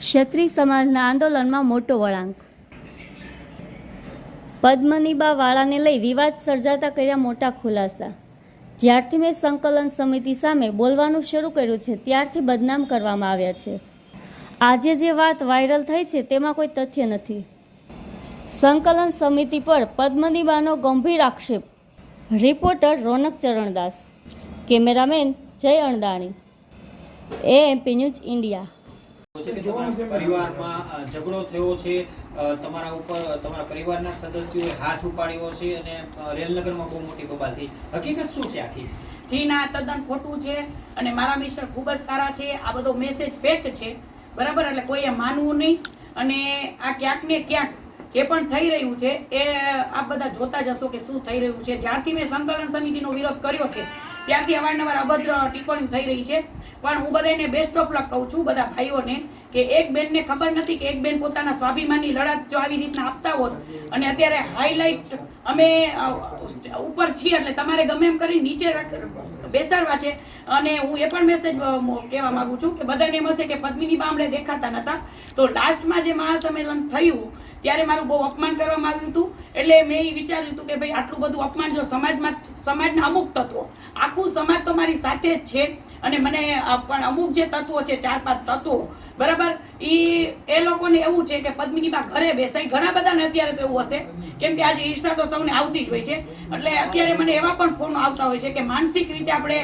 ક્ષત્રિય સમાજના આંદોલનમાં મોટો વળાંક. પદ્મનીબા વાળાને લઈ વિવાદ સર્જાતા કર્યા મોટા ખુલાસા. જ્યારથી મેં સંકલન સમિતિ સામે બોલવાનું શરૂ કર્યું છે, ત્યારથી બદનામ કરવામાં આવ્યા છે. આજે જે વાત વાયરલ થઈ છે, તેમાં કોઈ તથ્ય નથી. સંકલન સમિતિ પર પદ્મનીબાનો ગંભીર આક્ષેપ. રિપોર્ટર રોનક Charandas. Cameraman Jay અણદાણી. AMP news India. છે કે તમારા પરિવારમાં ઝઘડો થયો છે તમારા ઉપર તમારા પરિવારના સદસ્યોએ હાથ ઉપાડ્યો છે અને રેલનગરમાં બહુ મોટી બબાલ થઈ. હકીકત શું છે આખી? જી ના તદ્દન ખોટું છે અને મારા મિસ્ટર ખૂબ જ સારા છે. આ બધો મેસેજ ફેક છે. બરાબર? એટલે કોઈએ માનવું નહીં. અને આ ક્યાંક ને ક્યાંક જે પણ થઈ રહ્યું છે એ આપ બધા જોતા જશો કે શું થઈ રહ્યું છે. જ્યારથી મેં સંકલન સમિતિનો વિરોધ કર્યો છે ત્યારથી અવારનવાર અભદ્ર ટિપ્પણી થઈ રહી છે. પણ હું બધાને બેસ્ટ ઓફ લક કહું છું બધા ભાઈઓને. કે એક બેનને ખબર નથી કે એક બેન પોતાના સ્વાભિમાનની લડત જો આવી રીતના આપતા હોત અને અત્યારે હાઈલાઇટ અમે ઉપર છીએ એટલે તમારે ગમે એમ કરી નીચે બેસાડવા છે. અને હું એ પણ મેસેજ કહેવા માંગુ છું કે બધાને એમ હશે કે પદ્મિની બામડે દેખાતા નતા. તો લાસ્ટમાં જે મહાસંમેલન થયું, ત્યારે મારું બહુ અપમાન કરવામાં આવ્યું હતું. એટલે મેં એ વિચાર્યું હતું કે ભાઈ આટલું બધું અપમાન જો સમાજમાં, સમાજના અમુક તત્વો, આખું સમાજ તો મારી સાથે જ છે. અને મને પણ અમુક જે તત્વો છે, ચાર પાંચ તત્વો, બરાબર? ઈ, એ લોકોને એવું છે કે પદ્મિની બા ઘરે બેસાય. ઘણા બધાને અત્યારે તો એવું હશે. કેમ કે આજે ઈર્ષા તો સૌને આવતી જ હોય છે. એટલે અત્યારે મને એવા પણ ફોન આવતા હોય છે કે માનસિક રીતે આપણે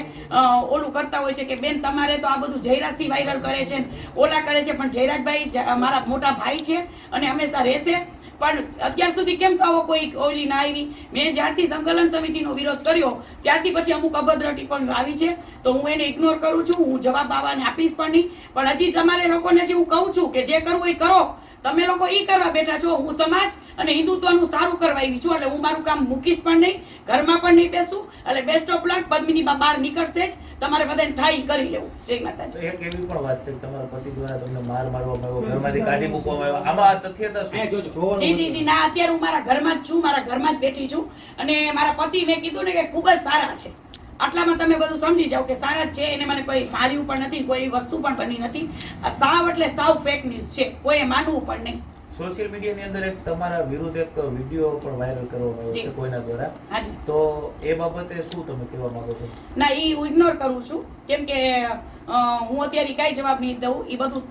ઓલું કરતા હોય છે કે બેન તમારે તો આ બધું જયરાજસિંહ વાયરલ કરે છે ઓલા કરે છે. પણ જયરાજભાઈ મારા મોટા ભાઈ છે અને હંમેશા રહેશે. પણ અત્યાર સુધી કેમ થવો કોઈ ઓલી ના આવી? મેં જ્યારથી સંકલન સમિતિનો વિરોધ કર્યો, ત્યારથી પછી અમુક અભદ્ર પણ આવી છે. તો હું એને ઇગ્નોર કરું છું, હું જવાબ આવવાને આપીશ પણ નહીં. પણ હજી તમારે લોકોને જે હું કહું છું કે જે કરવું એ કરો. તમે લોકો ઈ કરવા બેઠા છો હું સમાજ અને હિન્દુત્વનું સારું કરવા આવી છું એટલે હું મારું કામ મૂકીશ પણ નહીં ઘરમાં પણ નહીં બેસું એટલે બેસ્ટ ઓફ લક પદ્મિની બા બહાર નીકળશે જ તમારે બધાને થાય કરી લેવું. જય માતાજી. એક એવી પણ વાત છે તમારા પતિ દ્વારા તમને માર મારવામાં આવ્યો ઘરમાંથી કાઢી મૂકવામાં આવ્યો. આમાં આ તથ્યતા શું? જોજો. જી જી જી ના અત્યારે હું મારા ઘરમાં જ છું મારા ઘરમાં જ બેઠી છું અને મારા પતિ મેં કીધું ને કે ખૂબ જ સારા છે. આટલામાં તમે બધું સમજી જાઓ કે સારા છે એને મને કોઈ માર્યું પણ નથી કોઈ વસ્તુ પણ બની નથી. આ સાવ એટલે સાવ ફેક ન્યૂઝ છે કોઈએ માનવું પણ નહીં. સોશિયલ મીડિયાની અંદર એક તમારા વિરુદ્ધ એક વીડિયો પણ વાયરલ કરવામાં આવ્યો છે કોઈના દ્વારા. હાજી. તો એ બાબતે શું તમે કહેવા માંગો છો? ના એ હું ઇગ્નોર કરું છું. કેમ કે હું અત્યારે કાંઈ જવાબ નહીં દઉં. એ બધું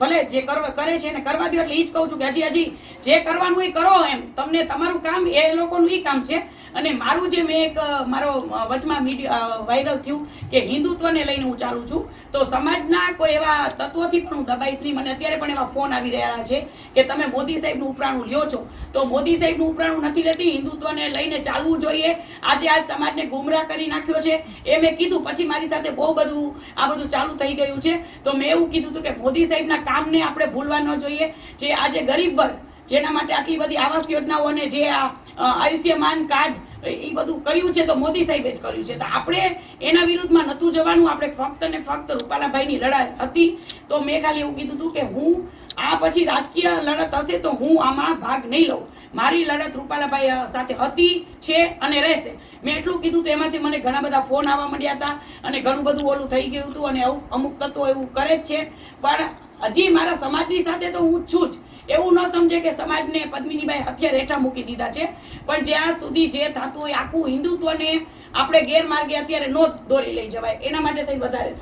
ભલે જે કરવા કરે છે ને કરવા દો એટલે એ જ કહું છું કે હજી હજી જે કરવાનું એ કરો એમ. તમને તમારું કામ એ લોકોનું એ કામ છે. અને મારું જે મેં એક મારો વચમાં મીડિયા વાયરલ થયું કે હિન્દુત્વને લઈને હું ચાલું છું. તો સમાજના કોઈ એવા તત્વોથી પણ હું દબાઈશ નહીં. મને અત્યારે પણ એવા ફોન આવી રહ્યા છે કે તમે મોદી સાહેબનું ઉપરાણું લ્યો છો. તો મોદી સાહેબનું ઉપરાણું નથી લેતી, હિન્દુત્વને લઈને ચાલવું જોઈએ. આજે આજ સમાજને ગુમરાહ કરી નાખ્યો છે. એ મેં કીધું, પછી મારી સાથે બહુ બધું, આ બધું ચાલુ થઈ ગયું છે. તો મેં એવું કીધું હતું કે મોદી સાહેબના કામને આપણે ભૂલવા ન જોઈએ. જે આજે ગરીબ વર્ગ જેના માટે આટલી બધી આવાસ યોજનાઓ અને જે આ આયુષ્યમાન કાર્ડ એ બધું કર્યું છે તો મોદી સાહેબે જ કર્યું છે. તો આપણે એના વિરુદ્ધમાં નહોતું જવાનું, આપણે ફક્ત ને ફક્ત રૂપાલાભાઈની લડાઈ હતી. તો મેં ખાલી એવું કીધું હતું કે હું, આ પછી રાજકીય લડત હશે તો હું આમાં ભાગ નહીં લઉં. મારી લડત રૂપાલાભાઈ સાથે હતી, છે અને રહેશે. મેં એટલું કીધું તો એમાંથી મને ઘણા બધા ફોન આવવા મળ્યા હતા અને ઘણું બધું ઓલું થઈ ગયું હતું અને અમુક તત્વો એવું કરે જ છે. પણ હજી મારા સમાજની સાથે તો હું છું જ. એવું ન સમજે કે સમાજને પદ્મિનીબાઈ હથિયાર હેઠા મૂકી દીધા છે. પણ જ્યાં સુધી જે થતું હોય આખું હિન્દુત્વને આપણે ગેરમાર્ગે અત્યારે નો દોરી લઈ જવાય એના માટે થઈ વધારે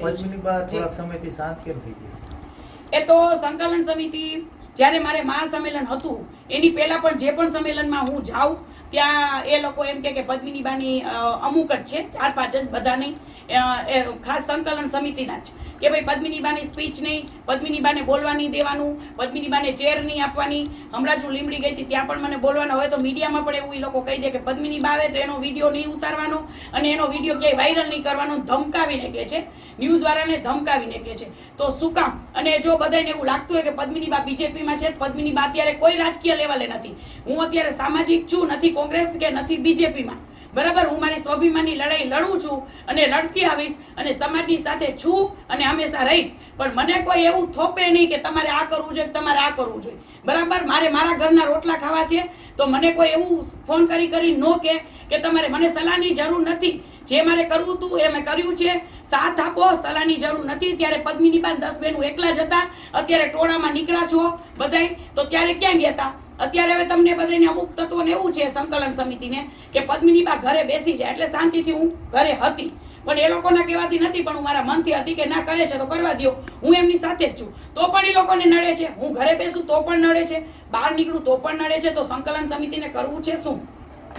સમયથી શાંત કેમ થઈ ગઈ? એ તો સંકલન સમિતિ જ્યારે મારે મહાસંમેલન હતું એની પહેલા પણ જે પણ સંમેલનમાં હું જાઉં ત્યાં એ લોકો એમ કે પદ્મિની બાની અમુક જ છે ચાર પાંચ જ બધા નહીં ખાસ સંકલન સમિતિના જ. કે ભાઈ પદ્મિની બાની સ્પીચ નહીં પદ્મિની બાને બોલવા નહીં દેવાનું પદ્મિની બાને ચેર નહીં આપવાની. હમણાં જ હું લીમડી ગઈ હતી, ત્યાં પણ મને બોલવાના હોય તો મીડિયામાં પણ એવું એ લોકો કહી દે કે પદ્મિની બાવે તો એનો વીડિયો નહીં ઉતારવાનો અને એનો વીડિયો ક્યાંય વાયરલ નહીં કરવાનો, ધમકાવીને કહે છે. ન્યૂઝ વાળાને ધમકાવીને કહે છે. તો શું કામ? અને જો બધાને એવું લાગતું હોય કે પદ્મિની બા બીજેપીમાં છે પદ્મિની બા અત્યારે કોઈ રાજકીય લેવલે નથી. હું અત્યારે સામાજિક છું, નથી કોંગ્રેસ કે નથી બીજેપીમાં. બરાબર, હું મારી સ્વાભિમાનની લડાઈ લડું છું અને લડતી આવીશ અને સમાજની સાથે છું અને હંમેશા રહીશ. પણ મને કોઈ એવું થોપે નહીં કે તમારે આ કરવું જોઈએ તમારે આ કરવું જોઈએ. બરાબર, મારે મારા ઘરના રોટલા ખાવા છે, તો મને કોઈ એવું ફોન કરી કરી નો કે કે તમારે મને સલાહની જરૂર નથી. જે મારે કરવું હતું એ મેં કર્યું છે. સાથ આપો, સલાહની જરૂર નથી. ત્યારે પદ્મિની બાન દસ બેનું એકલા જ હતા. અત્યારે ટોળામાં નીકળ્યા છો બધાય. તો ત્યારે ક્યાં ગયા હતા અત્યારે હવે તમને બધાને અમુક તત્વોને એવું છે સંકલન સમિતિને કે પદ્મિની બા ઘરે બેસી જાય એટલે શાંતિથી હું ઘરે હતી. પણ એ લોકોના કહેવાથી નથી પણ હું મારા મનથી હતી કે ના કરે છે તો કરવા દો હું એમની સાથે જ છું. તો પણ એ લોકોને નડે છે. હું ઘરે બેસું તો પણ નડે છે. બહાર નીકળું તો પણ નડે છે. તો સંકલન સમિતિને કરવું છે શું?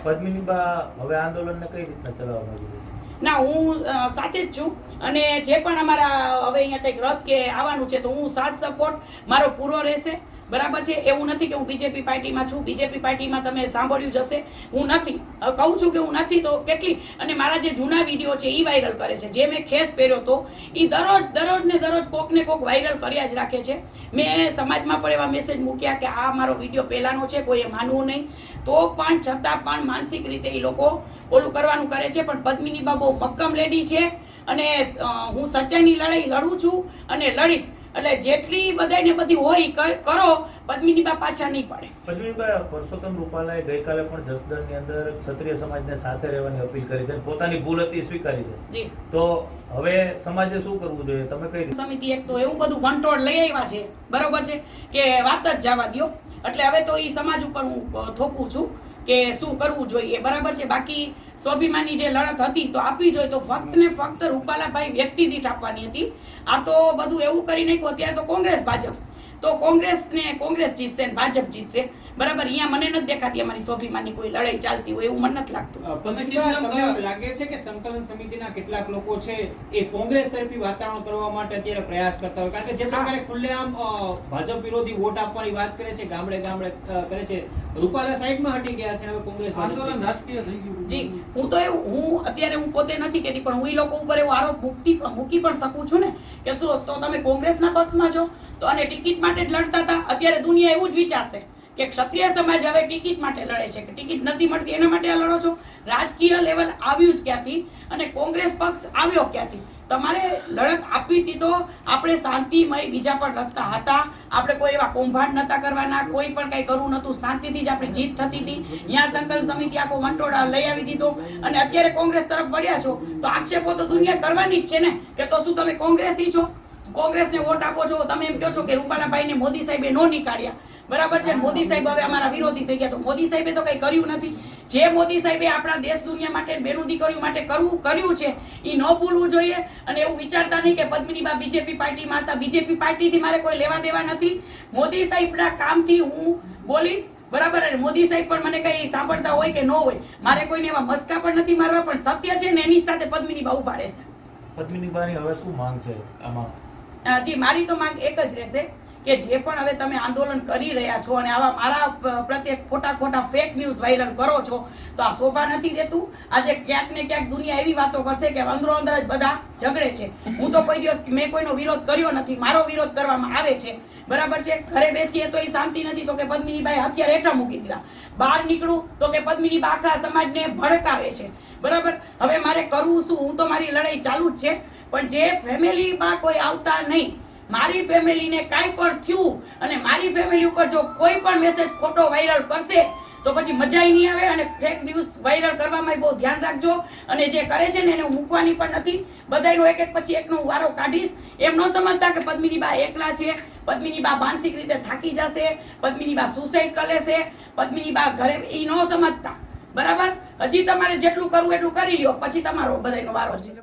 પદ્મિની બા હવે આંદોલનને કઈ રીતના ચલાવવા માંગી? ના હું સાથે જ છું. અને જે પણ અમારા હવે અહીંયા કંઈક રથ કે આવવાનું છે તો હું સાથ સપોર્ટ મારો પૂરો રહેશે. બરાબર છે? એવું નથી કે હું બીજેપી પાર્ટીમાં છું. બીજેપી પાર્ટીમાં તમે સાંભળ્યું જશે હું નથી. કહું છું કે હું નથી તો કેટલી? અને મારા જે જૂના વીડિયો છે એ વાયરલ કરે છે. જે મેં ખેસ પહેર્યો હતો એ દરરોજ દરરોજ ને દરરોજ કોક ને કોક વાયરલ કર્યા જ રાખે છે. મેં સમાજમાં પણ એવા મેસેજ મૂક્યા કે આ મારો વીડિયો પહેલાંનો છે, કોઈએ માનવું નહીં. તો પણ છતાં પણ માનસિક રીતે એ લોકો ઓલું કરવાનું કરે છે. પણ પદ્મિની બાબુ મક્કમ લેડી છે. અને હું સચ્ચાઈની લડાઈ લડું છું અને લડીશ. એટલે જેટલી બધાને બધી હોય કરો પદ્મિની બા પાછા નહીં પડે. પદ્મિનીબા પરસોત્તમ રૂપાલાએ ગઈકાલે પણ જસદણની અંદર ક્ષત્રિય સમાજને સાથે રહેવાની અપીલ કરી છે પોતાની ભૂલ હતી સ્વીકારી છે. જી. તો હવે સમાજે શું કરવું જોઈએ? તમે કઈ સમિતિ એક તો એવું બધું વંટોળ લઈ આવ્યા છે બરોબર છે કે વાત જ જવા દ્યો. એટલે હવે તો એ સમાજ ઉપર હું થોપું છું કે શું કરવું જોઈએ બરાબર છે? બાકી સ્વાભિમાનની જે લડત હતી તો આપવી જોઈએ. તો ફક્ત ને ફક્ત રૂપાલાભાઈ વ્યક્તિ દીઠ આપવાની હતી. આ તો બધું એવું કરી નાખ્યું અત્યારે તો કોંગ્રેસ ભાજપ. તો કોંગ્રેસ ને કોંગ્રેસ જીતશે ને ભાજપ જીતશે. બરાબર અહીંયા મને નથી દેખાતી અમારી સ્વાભિમાનની કોઈ લડાઈ ચાલતી હોય એવું મને નથી લાગતું. તમને લાગે છે કે સંકલન સમિતિના કેટલાક લોકો છે એ કોંગ્રેસ તરફી વાતાવરણ કરવા માટે અત્યારે પ્રયાસ કરતા હોય? કારણ કે જે પ્રકારે ખુલ્લેઆમ ભાજપ વિરોધી વોટ આપવાની વાત કરે છે ગામડે ગામડે કરે છે. રૂપાલા સાઈડમાં હટી ગયા છે હવે કોંગ્રેસ આંદોલન રાજકીય થઈ ગયું જી હું તો એવું હું અત્યારે હું પોતે નથી કહેતી પણ હું એ લોકો ઉપર એવો આરોપ મૂકતી મૂકી પણ શકું છું ને કે શું તો તમે કોંગ્રેસના પક્ષમાં છો તો અને ટિકિટ માટે જ લડતા હતા અત્યારે દુનિયા એવું જ વિચારશે. કે ક્ષત્રિય સમાજ હવે ટિકિટ માટે લડે છે, કે ટિકિટ નથી મળતી, એના માટે આ લડો છો? રાજકીય લેવલ આવ્યું જ ક્યાંથી? અને કોંગ્રેસ પક્ષ આવ્યો ક્યાંથી? તમારે લડત આપવી હતી તો આપણે શાંતિમય બીજા પણ રસ્તા હતા. આપણે કોઈ એવા કૌભાંડ નતા કરવાના, કોઈ પણ કંઈ કરવું નતું શાંતિથી જ આપણી જીત થતી હતી. ત્યાં સંકલ્પ સમિતિ આખો વંટોળા લઈ આવી દીધો. અને અત્યારે કોંગ્રેસ તરફ વળ્યા છો. તો આક્ષેપો તો દુનિયા કરવાની જ છે ને, કે તો શું તમે કોંગ્રેસી છો? કોંગ્રેસને વોટ આપો છો? તમે એમ કહો છો કે રૂપાલાભાઈને મોદી સાહેબે નો નીકાળ્યા. બરાબર છે? મોદી સાહેબ હવે અમારા વિરોધી થઈ ગયા. તો મોદી સાહેબે તો કઈ કર્યું નથી. જે મોદી સાહેબે આપણા દેશ દુનિયા માટે બેનું દીકરીઓ માટે કરવું કર્યું છે એ ન ભૂલવું જોઈએ. અને એવું વિચારતા નહીં કે પદ્મિનીબા બીજેપી પાર્ટીમાં હતા. બીજેપી પાર્ટીથી મારે કોઈ લેવા દેવા નથી. મોદી સાહેબના કામથી હું બોલીશ. બરાબર? અને મોદી સાહેબ પણ મને કંઈ સાંભળતા હોય કે ન હોય મારે કોઈને એવા મસ્કા પણ નથી મારવા. પણ સત્ય છે ને એની સાથે પદ્મિની બા ઊભા રહેશે. પદ્મિનીબાની હવે શું માંગ છે આમાં? જી મારી તો માંગ એક જ રહેશે. કે જે પણ હવે તમે આંદોલન કરી રહ્યા છો અને આવા મારા પ્રત્યે ખોટા ખોટા ફેક ન્યૂઝ વાયરલ કરો છો, તો આ શોભા નથી દેતું. આજે ક્યાંક ને ક્યાંક દુનિયા એવી વાતો કરશે કે અંદરો અંદર જ બધા ઝઘડે છે. હું તો કોઈ દિવસ મેં કોઈનો વિરોધ કર્યો નથી, મારો વિરોધ કરવામાં આવે છે. બરાબર છે? ઘરે બેસીએ તો એ શાંતિ નથી, તો કે પદ્મિનીબાઈ હથિયાર હેઠા મૂકી દીધા. બહાર નીકળું તો કે પદ્મિની આખા સમાજને ભડકાવે છે. બરાબર? હવે મારે કરવું શું? હું તો મારી લડાઈ ચાલુ જ છે. પણ જે ફેમિલીમાં કોઈ આવતા નહીં મારી ફેમિલીને કાંઈ પણ થયું અને મારી ફેમિલી ઉપર જો કોઈ પણ મેસેજ ખોટો વાયરલ કરશે, તો પછી મજા નહીં આવે અને ફેક ન્યૂઝ વાયરલ કરવામાં બહુ ધ્યાન રાખજો. અને જે કરે છે ને એને મૂકવાની પણ નથી. બધાયનો એક એક પછી એકનો વારો કાઢીશ. એમ ન સમજતા કે પદ્મિની બા એકલા છે, પદ્મિની બા માનસિક રીતે થાકી જશે, પદ્મિની બા સુસાઇડ કરે છે, પદ્મિની બા ઘરે એ ન સમજતા. બરાબર? હજી તમારે જેટલું કરવું એટલું કરી લ્યો, પછી તમારો બધાયનો વારો છે.